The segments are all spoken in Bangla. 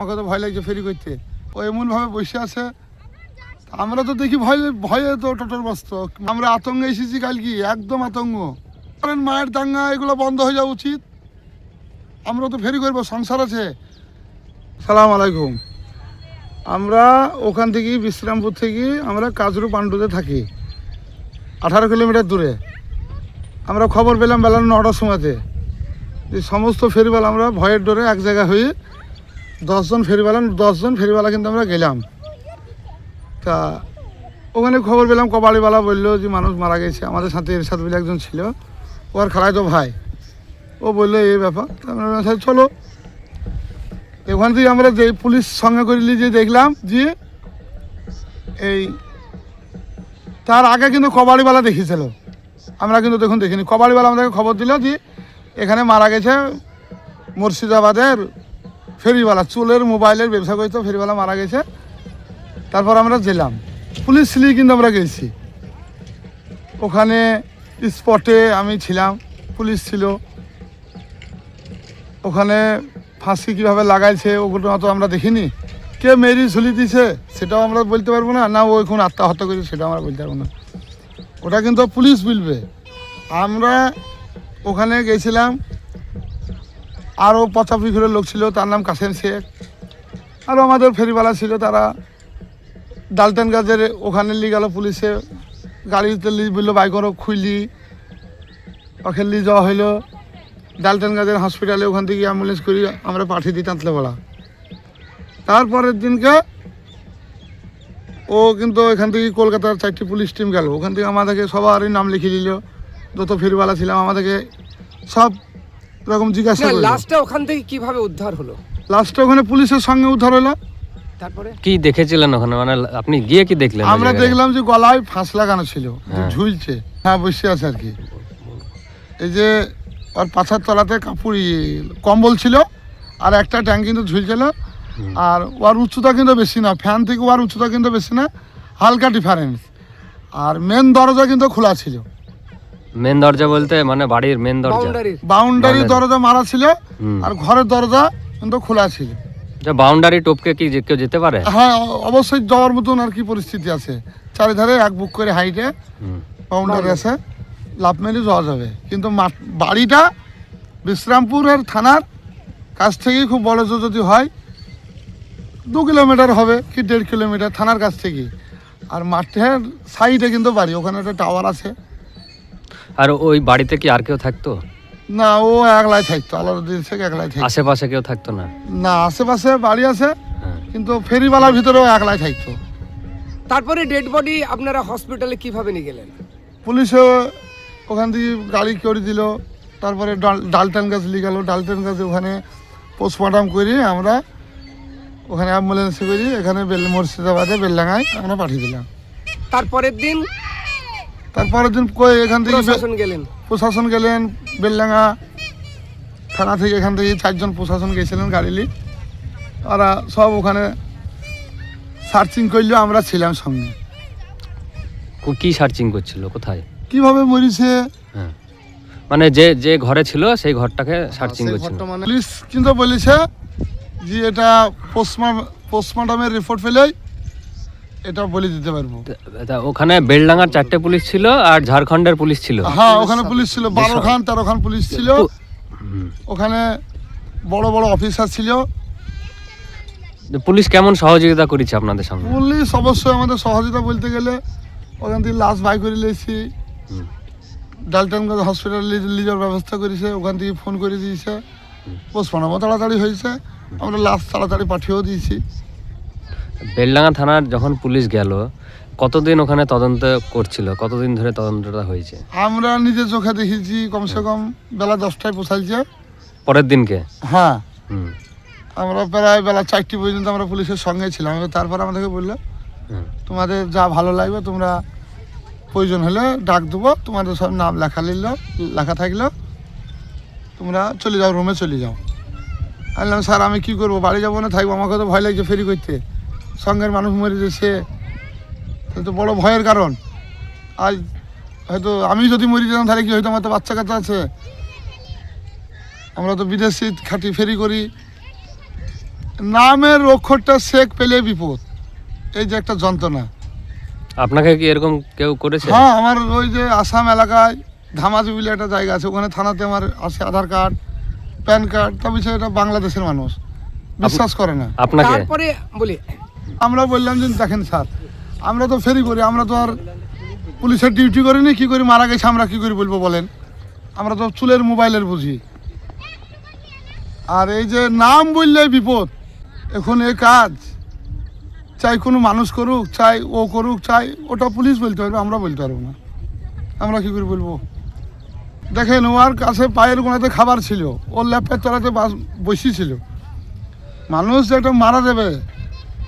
আমাকে তো ভয় লাগছে ফেরি করতে। ও এমনভাবে বসে আছে আমরা তো দেখি ভয়, ভয়ে তো টোটোর বস্ত আমরা আতঙ্কে এসেছি কাল কি একদম আতঙ্ক। কারণ মায়ের দাঙ্গা, এগুলো বন্ধ হয়ে যাওয়া উচিত। আমরা তো ফেরি করব, সংসার আছে। সালাম আলাইকুম। আমরা ওখান থেকে বিশ্রামপুর থেকে, আমরা কাজরু পাণ্ডুতে থাকি, আঠারো কিলোমিটার দূরে। আমরা খবর পেলাম বেলা নটার সময়তে। যে সমস্ত ফেরিওয়ালা আমরা ভয়ের ডোরে এক জায়গায় হয়ে দশজন ফেরিওয়ালা দশজন ফেরিওয়ালা কিন্তু আমরা গেলাম। তা ওখানে খবর পেলাম কবাড়িওয়ালা বলল যে মানুষ মারা গেছে আমাদের সাথে এরশাদ বলে একজন ছিল ও আর খালাই তো ভাই। ও বলল এই ব্যাপার। "স্যার, চলো। ওখান থেকে আমরা যে পুলিশ সঙ্গে করে যে দেখলাম যে এই তার আগে কিন্তু কবাড়িওয়ালা দেখিয়েছিল আমরা কিন্তু দেখুন দেখিনি। কবাড়িওয়ালা আমাদেরকে খবর দিল যে এখানে মারা গেছে মুর্শিদাবাদের ফেরিওয়ালা, চুলের মোবাইলের ব্যবসা করতো ফেরিওয়ালা মারা গেছে। তারপর আমরা গেলাম। পুলিশ ছিলি কিন্তু আমরা গেছি। ওখানে স্পটে আমি ছিলাম, পুলিশ ছিল। ওখানে ফাঁসি কীভাবে লাগাইছে, ওগুলো তো আমরা দেখিনি। কে মেরি ঝুলি দিছে, সেটাও আমরা বলতে পারব না। না, ও এখন আত্মহত্যা করেছে, সেটাও আমরা বলতে পারব না। ওটা কিন্তু পুলিশ বলবে। আমরা ওখানে গেছিলাম আরও পঁচাশি ঘরের লোক ছিল, তার নাম কাসেম শেখ। আরও আমাদের ফেরিওয়ালা ছিল তারা। ডালটেন গাছের ওখানে নিয়ে গেল পুলিশে। গাড়িতে লি বলল বাইকরও খুইলি। ওখানে নিয়ে যাওয়া হইল। ডালটেন গাছের হসপিটালে ওখান থেকে অ্যাম্বুলেন্স করি আমরা পাঠিয়ে দিই তাঁতলেবেলা তারপরের দিনকে ও কিন্তু এখান থেকে কলকাতার চারটি পুলিশ টিম গেল। ওখান থেকে আমাদেরকে সবারই নাম লিখিয়ে দিল। যত ফেরিওয়ালা ছিলাম, আমাদেরকে সব রকম জিজ্ঞাসা করল লাস্টে ওখান থেকে কীভাবে উদ্ধার হলো? লাস্টে ওখানে পুলিশের সঙ্গে উদ্ধার হলো। তারপরে? কি দেখেছিলেন ওখানে? মানে আপনি গিয়ে কি দেখলেন ওই আমরা জায়গায়? দেখলাম যে গলায় ফাঁস লাগানো ছিল যে হ্যাঁ। ঝুলছে। হ্যাঁ বসে আছে আর কি। এই যে ওর পাছার তলাতে কাপড় কম্বল ছিল আর একটা ট্যাঙ্ক কিন্তু ঝুলছিল। আর ওর উচ্চতা কিন্তু বেশি না ফ্যান থেকে ওর উচ্চতা কিন্তু বেশি না হালকা ডিফারেন্স আর মেন দরজা কিন্তু খোলা ছিল। মেন দরজা বলতে মানে বাড়ির মেন দরজা। বাউন্ডারি দরজা মারা ছিল আর ঘরের দরজা কিন্তু খোলা ছিল। যে বাউন্ডারি টপকে কি যে কেউ যেতে পারে? হ্যাঁ অবশ্যই যাওয়ার মতন আর কি পরিস্থিতি আছে। চারিধারে এক বুক করে হাইটে। বাউন্ডারি আছে। লাভ মেরে যাওয়া যাবে। কিন্তু বাড়িটা বিশ্রামপুরের থানার কাছ থেকেই খুব বড় যদি হয় দু কিলোমিটার হবে কি দেড় কিলোমিটার থানার কাছ থেকে আর মাঠের সাইডে কিন্তু বাড়ি ওখানে একটা টাওয়ার আছে। আর ওই বাড়িতে কি আর কেউ থাকতো? না ও একলাই থাকতো আলাদা থেকে একলাই থাকতো। আশেপাশে কেউ থাকতো না? না আশেপাশে বাড়ি আছে হ্যাঁ। কিন্তু ফেরিওয়ালার ভিতরেও একলাই থাকতো। তারপরে ডেড বডি আপনারা হসপিটালে কীভাবে নিয়ে গেলেন? পুলিশও ওখান থেকে গাড়ি করে দিল তারপরে ডাল- ডালটেন গাছ নিয়ে গেল ডালটান গাছ ওখানে পোস্টমর্টম করি আমরা ওখানে অ্যাম্বুলেন্সে করি এখানে বেল মুর্শিদাবাদে বেলডাঙ্গায় আমরা পাঠিয়ে দিলাম। তারপরের দিন তারপরের দিন কই এখান থেকে প্রশাসন গেলেন। প্রশাসন গেলেন বেলডাঙ্গা থানা থেকে এখান থেকে চারজন প্রশাসন গেছিলেন গাড়ি নিয়ে। ওরা সব ওখানে সার্চিং করলেও আমরা ছিলাম সঙ্গে কো- কি সার্চিং করছিল? কোথায়? কীভাবে মরিছে? হ্যাঁ। মানে যে যে ঘরে ছিল সেই ঘরটাকে সার্চিং করছিল। মানে- পুলিশ কিন্তু বলেছে যে এটা পোস্টমর্টমের রিপোর্ট পেলেই এটা বলে দিতে পারব। ওখানে বেলডাঙ্গার চারটে পুলিশ ছিল আর ঝাড়খণ্ডের পুলিশ ছিল। হ্যাঁ ওখানে পুলিশ ছিল বারো খান তেরো খান পুলিশ ছিল। ওখানে বড় বড় অফিসার ছিল। পুলিশ কেমন সহযোগিতা করেছে আপনাদের সঙ্গে পুলিশ অবশ্যই আমাদের সহযোগিতা বলতে গেলে ওখান থেকে লাশ বাই করে হুম। ডালটনগঞ্জ হসপিটালে নিয়ে যাওয়ার ব্যবস্থা করেছে ওখান থেকে ফোন করে দিয়েছে। পোস্টমর্টমও তাড়াতাড়ি হয়েছে। আমরা লাশ তাড়াতাড়ি পাঠিয়েও দিয়েছি। বেলডাঙ্গা থানার যখন পুলিশ গেল কতদিন ওখানে তদন্ত করছিল? কতদিন ধরে তদন্তটা হয়েছে? আমরা নিজের চোখে দেখেছি কমসে কম বেলা দশটায় পৌঁছাইছে। পরের দিনকে? হ্যাঁ। হুম। আমরা প্রায় বেলা চারটি পর্যন্ত আমরা পুলিশের সঙ্গে ছিলাম। তারপর আমাদেরকে বলল। তোমাদের যা ভালো লাগবে তোমরা প্রয়োজন হলে ডাক দেবো। তোমাদের সব নাম লেখা নিল লেখা থাকল। তোমরা চলে যাও রুমে চলে যাও। আমি স্যার আমি কী করব? বাড়ি যাব না থাকব? আমাকে তো ভয় লাগছে ফেরি করতে। সঙ্গের মানুষ মরে যাচ্ছে এটা তো বড় ভয়ের কারণ। আজ হয়তো আমি যদি মরে যেতাম তাহলে কি হয়তো আমার তো বাচ্চা কাচ্চা আছে? আমরা তো বিদেশি খাটি ফেরি করি। নামের অক্ষরটা শেখ পেলে বিপদ। এই যে একটা যন্ত্রণা। আপনাকে কি এরকম কেউ করেছে? হ্যাঁ আমার ওই যে আসাম এলাকায় ধামাজি বলে একটা জায়গা আছে ওখানে থানাতে আমার আছে আধার কার্ড প্যান কার্ড তবে সেটা বাংলাদেশের মানুষ। বিশ্বাস করে না। আপনাকে? তারপরে বলি আমরা বললাম যে, দেখেন স্যার, আমরা তো ফেরি করি, আমরা তো আর পুলিশের ডিউটি করিনি কি করি, মারা গেছে, আমরা কি করি বলব বলেন? আমরা তো চুলের মোবাইলের বুঝি। আর এই যে নাম বললে বিপদ, এখন এই কাজ। চাই কোনো মানুষ করুক, চাই ও করুক, চাই ওটা পুলিশ বলতে পারবে, আমরা বলতে পারব না। আমরা কি করে বলব? দেখেন ওর কাছে পায়ের গোড়াতে খাবার ছিল, ওর ল্যাপের তলাতে বাস বসি মানুষ যে একটা মারা যাবে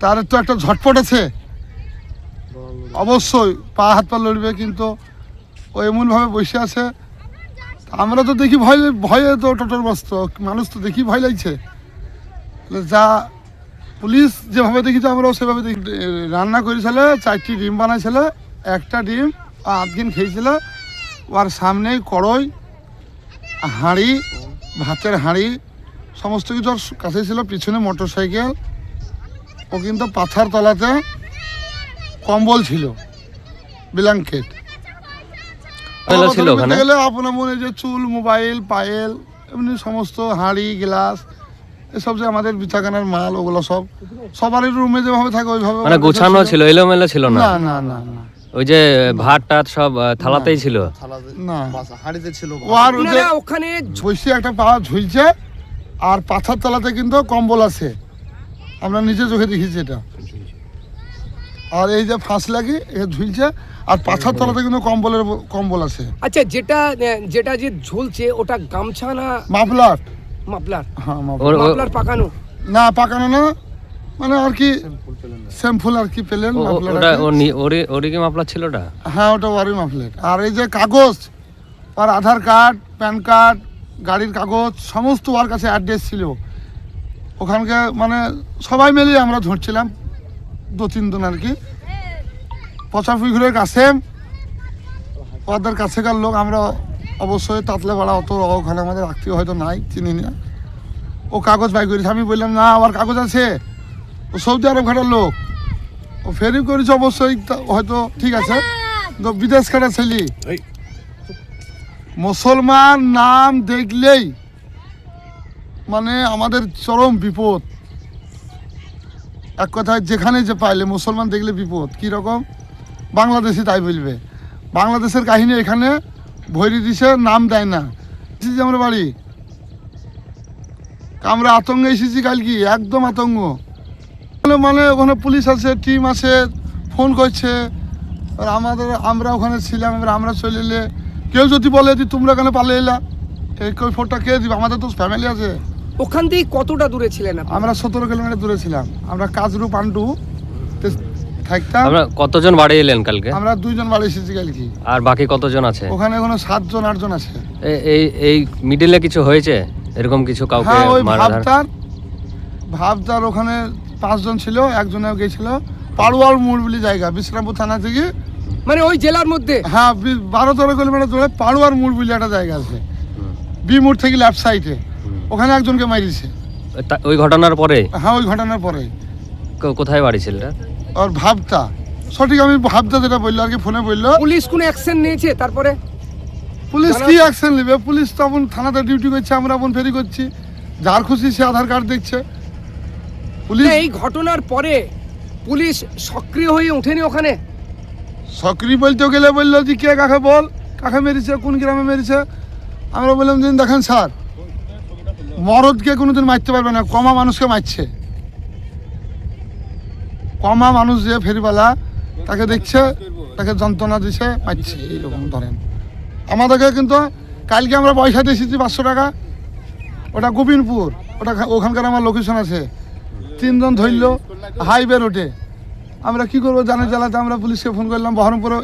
তার তো একটা ঝটপট আছে। অবশ্যই পা হাত পা লড়বে, কিন্তু ও এমনভাবে বসে আছে। আমরা তো দেখি ভয়, ভয়ে তো টোটোর বস্ত মানুষ তো দেখি ভয় লাগছে। যা পুলিশ যেভাবে দেখেছে আমরাও সেভাবে দেখি। রান্না করেছিল, চারটি ডিম বানাইছিল, একটা ডিম, আধ দিন খেয়েছিল। ওর সামনেই কড়ই, হাঁড়ি, ভাতের হাঁড়ি, সমস্ত কিছু ওর কাছে ছিল, পিছনে মোটর সাইকেল ও কিন্তু পাথার তলাতে কম্বল ছিল ব্ল্যাঙ্কেট। ছিল ওখানে? গেলে আপনার মনে যে চুল মোবাইল পায়েল এমনি সমস্ত হাঁড়ি গ্লাস এসব যে আমাদের বিছাখানার মাল ওগুলো সব সবারই রুমে যেভাবে থাকে ওইভাবে মানে গোছানো ছিল। এলোমেলো ছিল না? না না না না। ওই যে ভাত টাত সব থালাতেই ছিল? না। হাড়িতে ছিল আর ওখানে বসে একটা পা ঝুলছে আর পাথার তলাতে কিন্তু কম্বল আছে। আমরা নিজে চোখে দেখেছি এটা। আর এই যে ফাঁস লাগি এ ঝুলছে আর পাথার তলাতে কিন্তু কম্বলের কম্বল আছে। আচ্ছা যেটা যেটা যে ঝুলছে ওটা গামছা না মাফলার। মাফলার? হ্যাঁ মাফলার। মাফলার পাকানো? না পাকানো না। মানে আর কি শ্যাম্পুল আর কি পেলেন ওটা। ওর ওরই কি মাপলা ছিল ওটা? হ্যাঁ ওটা ওয়ারি মাফলেট আর এই যে কাগজ আর আধার কার্ড প্যান কার্ড গাড়ির কাগজ সমস্ত ওর কাছে অ্যাড্রেস ছিল। ওখানকার মানে সবাই মিলে আমরা ধরছিলাম। দু তিনজন আর কি। পচাপুকুরের কাছে ওদের কাছেকার লোক আমরা অবশ্যই তাতলে বাড়া অত ওখানে আমাদের আত্মীয় হয়তো নাই চিনি না। ও কাগজ বাই করেছে। আমি বললাম না আমার কাগজ আছে। ও সৌদি আরব ঘাটার লোক। ও ফেরি করেছে অবশ্যই হয়তো ঠিক আছে। তো বিদেশ কাটা ছেলে। মুসলমান নাম দেখলেই মানে আমাদের চরম বিপদ। এক কথায় যেখানে যে পাইলে মুসলমান দেখলে বিপদ। কি রকম? বাংলাদেশি তাই বলবে। বাংলাদেশের কাহিনী এখানে ভৈরি দিছে নাম দেয় না। এসেছি আমরা বাড়ি? আমরা আতঙ্কে এসেছি কাল কি একদম আতঙ্ক। মানে মানে ওখানে পুলিশ আছে, টিম আছে, ফোন করছে। আর আমাদের, আমরা ওখানে ছিলাম, এবার আমরা চলে এলে কেউ যদি বলে যে তোমরা এখানে পালে এলা? এই ফোনটা কে দিবে? আমাদের তো ফ্যামিলি আছে। ওখান থেকে কতটা দূরে ছিলেন আপনি? আমরা সতেরো কিলোমিটার দূরে ছিলাম। আমরা কাজরু পান্ডু তে থাকতাম। আমরা কতজন বাড়ি এলেন কালকে? আমরা দুইজন বাড়ি এসেছি কাল কি আর বাকি কতজন আছে? ওখানে কোনো সাতজন আটজন আছে। এ- এই এই মিডিলে কিছু হয়েছে? এরকম কিছু কাউকে হ্যাঁ ওই মারধর ভাবতার ভাবতার ওখানে পাঁচজন ছিল একজনে গেছিল পাড়ুয়ার মোড় বলে জায়গা বিশ্রামপুর থানা থেকে। মানে ওই জেলার মধ্যে? হ্যাঁ বি- বারো তেরো কিলোমিটার দূরে পাড়ুয়ার মোড় বলে একটা জায়গা আছে। বি মোড় থেকে লেফট সাইডে ওখানে একজনকে মারিছে। তা- ওই ঘটনার পরে? হ্যাঁ ওই ঘটনার পরে। কো- কোথায় বাড়ি ছিল এটা? আর ভাবতা সঠিক আমি ভাবতা যেটা বলল আর কি ফোনে বলল। পুলিশ কোনো অ্যাকশন নিয়েছে তারপরে? পুলিশ কি অ্যাকশন নেবে? পুলিশ তো এখন থানাতে ডিউটি করছে আমরা এখন ফেরি করছি। যার খুশি সে আধার কার্ড দেখছে। পুলিশ না, এই ঘটনার পরে পুলিশ সক্রিয় হয়ে ওঠেনি ওখানে? সক্রিয় বলতে গেলে বলল যে কে কাকে বল? কাকে মেরেছে? কোন গ্রামে মেরেছে? আমরা বললাম যে দেখেন স্যার মরদকে কোনোদিন মারতে পারবে না, কমা মানুষকে মারছে। কমা মানুষ যে ফেরিওয়ালা, তাকে দেখছে, তাকে যন্ত্রণা দিছে, মারছে, এইরকম ধরেন। আমাদেরকে কিন্তু কালকে আমরা পয়সা দিয়েছি পাঁচশো টাকা, ওটা গোবিনপুর ওটা ওখানকার আমার লোকেশন আছে। তিনজন ধরল হাইওয়ে রোডে আমরা কি করব জানের জ্বালাতে আমরা পুলিশকে ফোন করলাম, বহরমপুরে,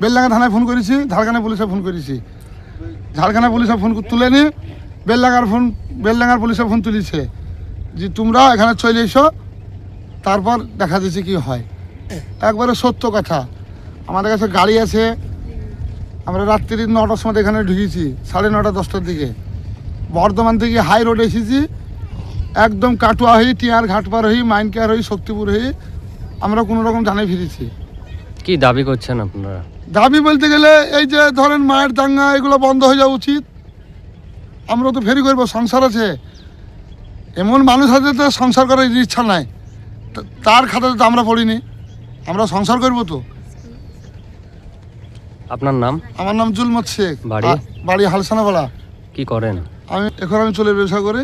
বেলডাঙ্গা থানায় ফোন করেছি, ঝাড়খানা পুলিশে ফোন করেছি। ঝাড়খানা পুলিশে ফোন তুলে নিয়ে বেলডাঙ্গার ফোন বেলডাঙ্গার পুলিশে ফোন তুলেছে যে তোমরা এখানে চলে এসো তারপর দেখা যাচ্ছে কি হয়। একবারে সত্য কথা। আমাদের কাছে গাড়ি আছে। আমরা রাত্রি নটার সময় এখানে ঢুকেছি সাড়ে নটা দশটার দিকে। বর্ধমান থেকে হাই রোডে এসেছি। একদম কাটুয়া হয়ে টিয়ার ঘাট পার হয়ে মাইন কেয়ার হয়ে শক্তিপুর হয়ে আমরা কোনো রকম জানে ফিরেছি। কি দাবি করছেন আপনারা? দাবি বলতে গেলে এই যে ধরেন মায়ের দাঙ্গা এগুলো বন্ধ হয়ে যাওয়া উচিত। আমরা তো ফেরি করব সংসার আছে। এমন মানুষ আছে তো সংসার করার ইচ্ছা নাই। তার খাতাতে তো আমরা পড়িনি। আমরা সংসার করব তো। আপনার নাম? আমার নাম জুলমত শেখ। বাড়ি? বাড়ি হালসানাপাড়া। কি করেন? আমি এখন আমি চলে ব্যবসা করে।